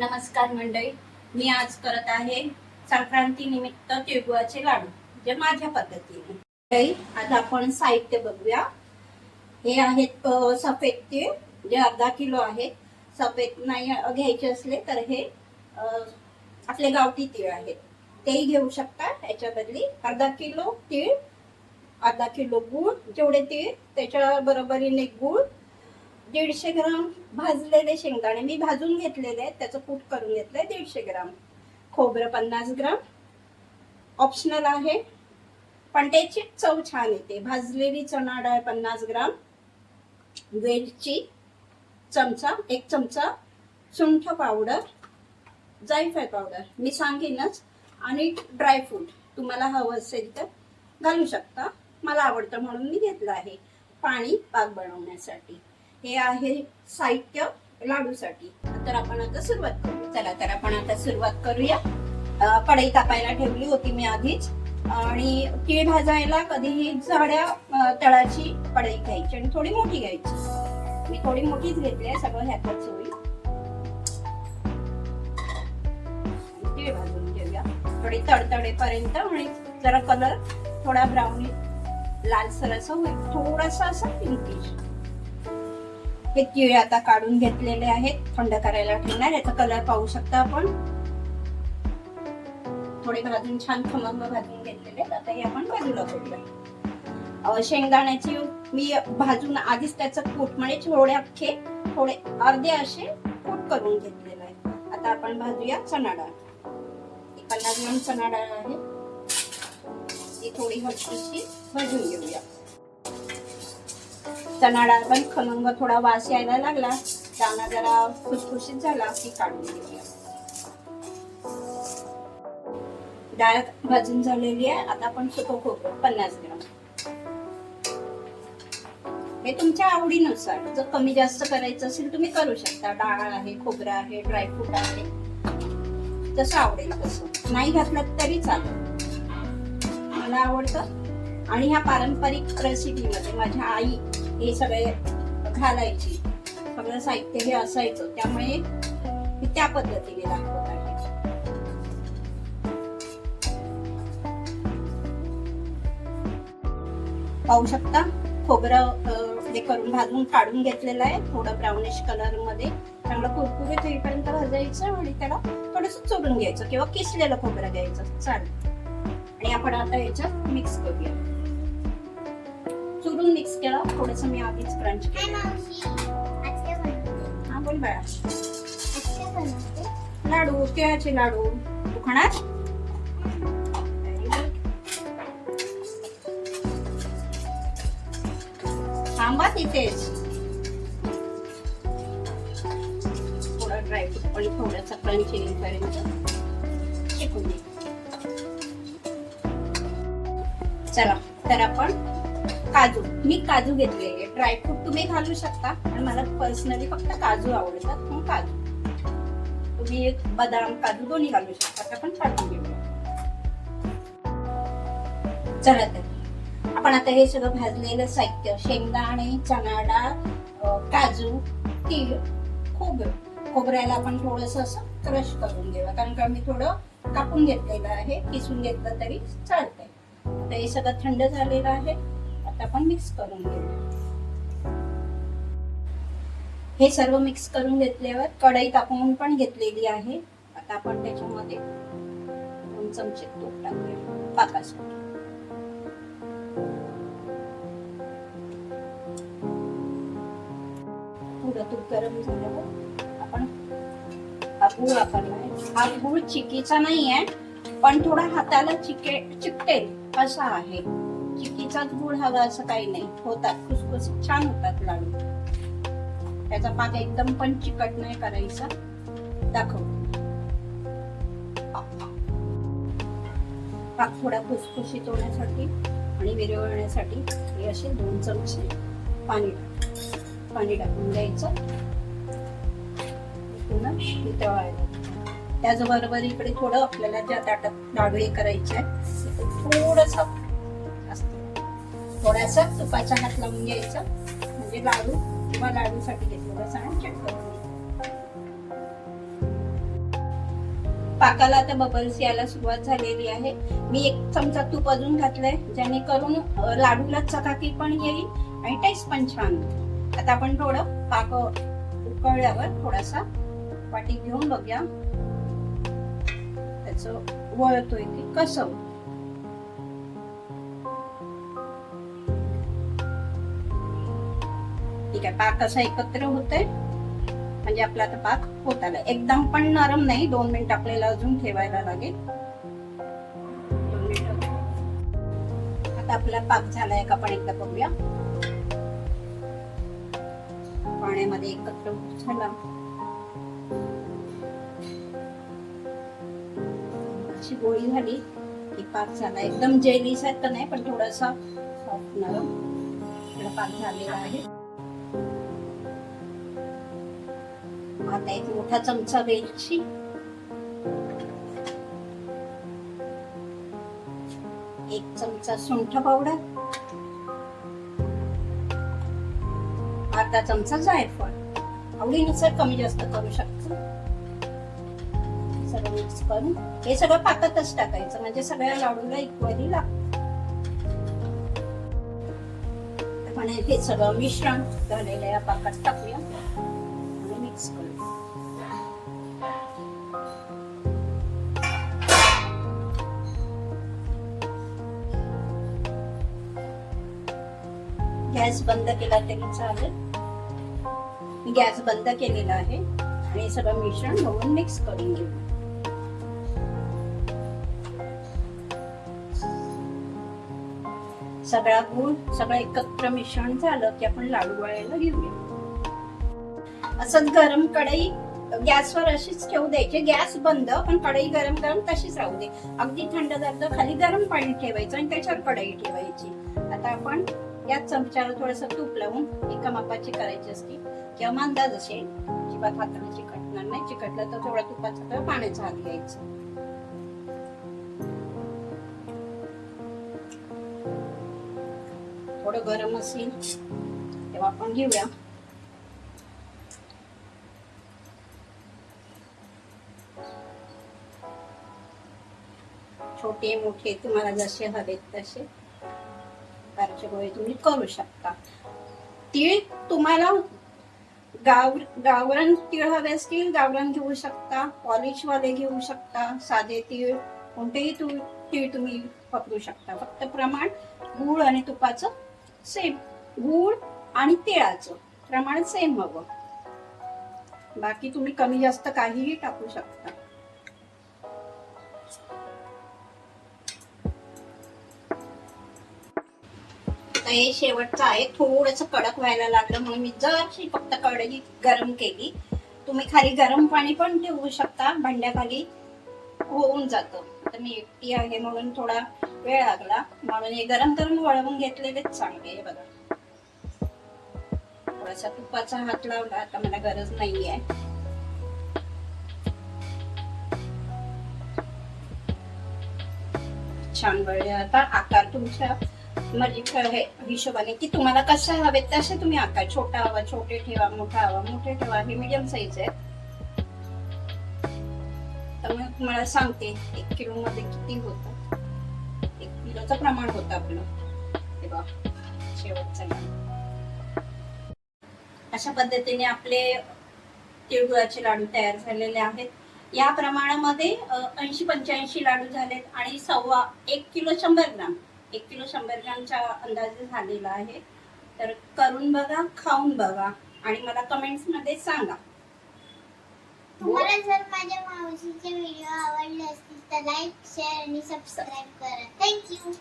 नमस्कार मंडळी. मी आज करत आहे संक्रांती निमित्त तिळगुळाचे लाडू जे माझ्या पद्धतीने. आज आपण साहित्य बघूया. हे आहेत सफेद तीळ जे अर्धा किलो आहेत. सफेद नाही घ्यायचे असले तर हे आपले गावठी तीळ आहेत. तेही घेऊ शकता याच्या बदली अर्धा किलो तीळ अर्धा किलो गूळ जेवढे तीळ त्याच्या बरोबरीने गूळ दीडशे ग्राम भाजलेले शेंगदाणे. मी भाजून घेतलेले आहेत त्याचं कूट करून घेतलंय दीडशे ग्राम. खोबरं पन्नास ग्राम. ऑप्शनल आहे. पण त्याची चव छान येते. भाजलेली चणा डाळ पन्नास ग्राम. वेलची चमचा एक चमचा. सुंठ पावडर. जायफळ पावडर. मी सांगेनच. आणि ड्रायफ्रूट तुम्हाला हवं असेल तर घालू शकता. मला आवडतं म्हणून मी घेतलं आहे. पाणी पाक बनवण्यासाठी. हे आहे साहित्य लाडूसाठी. तर आपण आता सुरुवात करू. चला तर आपण आता सुरुवात करूया. कढई तापायला ठेवली होती मी आधीच. आणि केळ भाजायला कधीही जाड्या तळाची कढई घ्यायची आणि थोडी मोठी घ्यायची. मी थोडी मोठीच घेतली आहे सगळं ह्यातच होईल. तीळ भाजून घेऊया. थोडी तडतडेपर्यंत आणि जरा कलर थोडा ब्राऊन लालसर असं होईल. थोडासा असा पिंकिश हे तिळे आता काढून घेतलेले आहेत. थंड करायला ठेवणार. याचा कलर पाहू शकता आपण. थोडे भाजून छान खमंग भाजून घेतलेले आहेत. आता हे आपण बाजूला करूया. शेंगदाण्याची मी भाजून आधीच त्याचं कूट म्हणजे थोडे अख्खे थोडे अर्धे असे कूट करून घेतलेले आहे आता आपण भाजूया चणा डाळ ही पन्नास ग्राम चणा डाळ आहे. ती थोडी हलकीशी भाजून घेऊया. चणा डाळ पण खमंग थोडा वास यायला लागला. दाणा जरा खुसखुशीत झाला की काढून घेऊया. डाळ भाजून झालेली आहे. आता आपण सुको खोबरं पन्नास ग्राम. हे तुमच्या आवडीनुसार जर कमी जास्त करायचं असेल तुम्ही करू शकता. डाळ आहे खोबरं आहे ड्रायफ्रूट आहे. जसं आवडेल तसं. नाही घातलं तरी चालेल. मला आवडतं. आणि ह्या पारंपरिक रेसिपीमध्ये माझ्या आई हे सगळे घालायची. सगळं साहित्य हे असायचं. त्यामुळे मी त्या पद्धतीने दाखवत आहे. पाहू शकता खोबरं हे करून भाजून काढून घेतलेलं आहे. थोडं ब्राउनिश कलरमध्ये. चांगलं कुरकुरीत होईपर्यंत भाजायचं आणि त्याला थोडस चोरून घ्यायचं किंवा किसलेलं खोबरं घ्यायचं. चालेल. आणि आपण आता याच्यात मिक्स करूया. चुरून मिक्स केला. थोडस मी आधीच क्रंच केलं. हा बोल बाळा. लाडू तिळाचे लाडू. तू खाणार. थांबा तिथेच. थोडा ड्रायफ्रूट पण थोडासा क्रंच येईपर्यंत शिकून चला तर आपण काजू. मी काजू घेतलेले ड्रायफ्रूट तुम्ही घालू शकता पण मला पर्सनली फक्त काजू आवडतात मग काजू. तुम्ही एक बदाम काजू दोन्ही घालू शकता. ते पण काढून घेऊया चला तर. आपण आता हे सगळं भाजलेलं साहित्य शेंगदाणे चणा डाळ काजू तीळ खोबरं. खोबऱ्याला आपण थोडस असं क्रश करून घेऊया. कारण का मी थोडं कापून घेतलेलं आहे किसून घेतलं तरी चालतंय. आता हे सगळं थंड झालेलं आहे. आता आपण मिक्स करून घेऊ. हे सर्व मिक्स करून घेतल्यावर कढई तापवून पण घेतलेली आहे. आता आपण त्याच्यामध्ये दोन चमचे तूप टाकूया. पाकासाठी थोडं तूप गरम झाल्यावर आपण हा गुळ वापरलाय हा गुळ चिकीचा नाही आहे पण थोडा हाताला चिके चिकटेल असा आहे. चिकीचाच गुळ हवा असं काही नाही. होतात खुसखुशीत छान होतात लाडू. त्याचा पाक एकदम पण चिकट नाही करायचा. दाखव. पाक थोडा खुसखुशीत होण्यासाठी आणि विरवण्यासाठी हे असे दोन चमचे पाणी टाक- पाणी टाकून द्यायचं. पुन्हा वितळायला त्याचबरोबर इकडे थोडं आपल्याला ज्या ताटात लाडू हे करायचे आहे थोडस थोडासा तुपाचा हात लावून घ्यायचा. म्हणजे लाडू किंवा लाडूसाठी घेतलेला सांग पाकाला आता बबल्स यायला सुरुवात झालेली आहे. मी एक चमचा तूप अजून घातलंय जेणेकरून लाडूला चकाकी पण येईल आणि टेस्ट पण छान आता आपण थोडं पाक उकळल्यावर थोडासा वाटी घेऊन बघूया. त्याच वळतोय की कसं ठीक आहे. पाक असा एकत्र होतोय. म्हणजे आपला आता पाक होत आला एकदम पण नरम नाही. दोन मिनिट आपल्याला अजून ठेवायला लागेल. दोन मिनिटं. आता आपला पाक झालाय का पण एकदा बघूया. पाण्यामध्ये एकत्र झाला. अशी गोळी झाली की पाक झाला. एकदम जेली सारखं नाही पण थोडासा नरम पाक झालेला आहे. आता एक मोठा चमचा वेलची. एक चमचा सुंठ पावडर. अर्धा चमचा जायफळ. आवडीनुसार कमी जास्त करू शकतो. सगळं मिक्स करून. हे सगळं पाकातच टाकायचं. म्हणजे सगळ्या लाडूला इक्वली लागतं. पण हे सगळं मिश्रण झालेलं या पाकात टाकूया. गॅस बंद केला तरी चालेल. मी गॅस बंद केलेला आहे. आणि सगळं मिश्रण होऊन मिक्स करून घेऊ. सगळा गुळ सगळं एकत्र मिश्रण झालं की आपण लाडू वळायला घेऊया. असंच गरम कढई गॅसवर अशीच ठेवू द्यायची. गॅस बंद पण कढई गरम गरम तशीच राहू दे. अगदी थंड झालं खाली गरम पाणी ठेवायचं आणि त्याच्यावर कढई ठेवायची. आता आपण याच चमच्याला थोडस तूप लावून एका मापाची करायची असते. किंवा अंदाज असेल अजिबात हाताने चिकटणार नाही. चिकटलं तर थोडा तुपाचा तर पाण्याचा हात घ्यायचं. थोडं गरम असेल तेव्हा आपण घेऊया. छोटे मोठे तुम्हाला जसे हवेत तसे. प्रकारचे तुम्ही करू शकता. तीळ तुम्हाला गाव गावरान तीळ हवे असतील गावरान घेऊ शकता. पॉलिश वाले घेऊ शकता. साधे तीळ कोणतेही तू तीळ तुम्ही वापरू शकता. फक्त प्रमाण गूळ आणि तुपाचं सेम गूळ आणि तिळाचं प्रमाण सेम हवं. बाकी तुम्ही कमी जास्त काहीही टाकू शकता. आता हे शेवटचं आहे. थोडस कडक व्हायला लागलं म्हणून मी जरशी फक्त कढई गरम केली. तुम्ही खाली गरम पाणी पण ठेवू शकता. भांड्याखाली होऊन जातं. तर मी एकटी आहे म्हणून थोडा वेळ लागला. म्हणून हे गरम गरम वळवून घेतलेलेच चांगले हे बघा. थोडासा तुपाचा हात लावला. आता मला गरज नाहीये. छान वळले आता आकार तुमच्या म्हणजे हे हिशोबाने की तुम्हाला कसे हवेत तसे तुम्ही आकार छोटा हवा छोटे ठेवा मोठा हवा मोठे ठेवा हे मीडियम साईज आहे तर तुम्हाला सांगते एक किलो मध्ये किती होत? एक किलोचं प्रमाण होतं आपलं. हे शेवटचं अशा पद्धतीने आपले तिळगुळाचे लाडू तयार झालेले आहेत. या प्रमाणामध्ये ऐंशी पंच्याऐंशी लाडू झालेत आणि सव्वा एक किलो शंभर ग्राम. एक किलो शंभर ग्रामच्या अंदाजे झालेला आहे. तर करून बघा खाऊन बघा आणि मला कमेंट्समध्ये सांगा. तुम्हाला जर माझ्या मावशीचे व्हिडिओ आवडले असतील तर लाईक शेअर आणि सबस्क्राईब करा. Thank you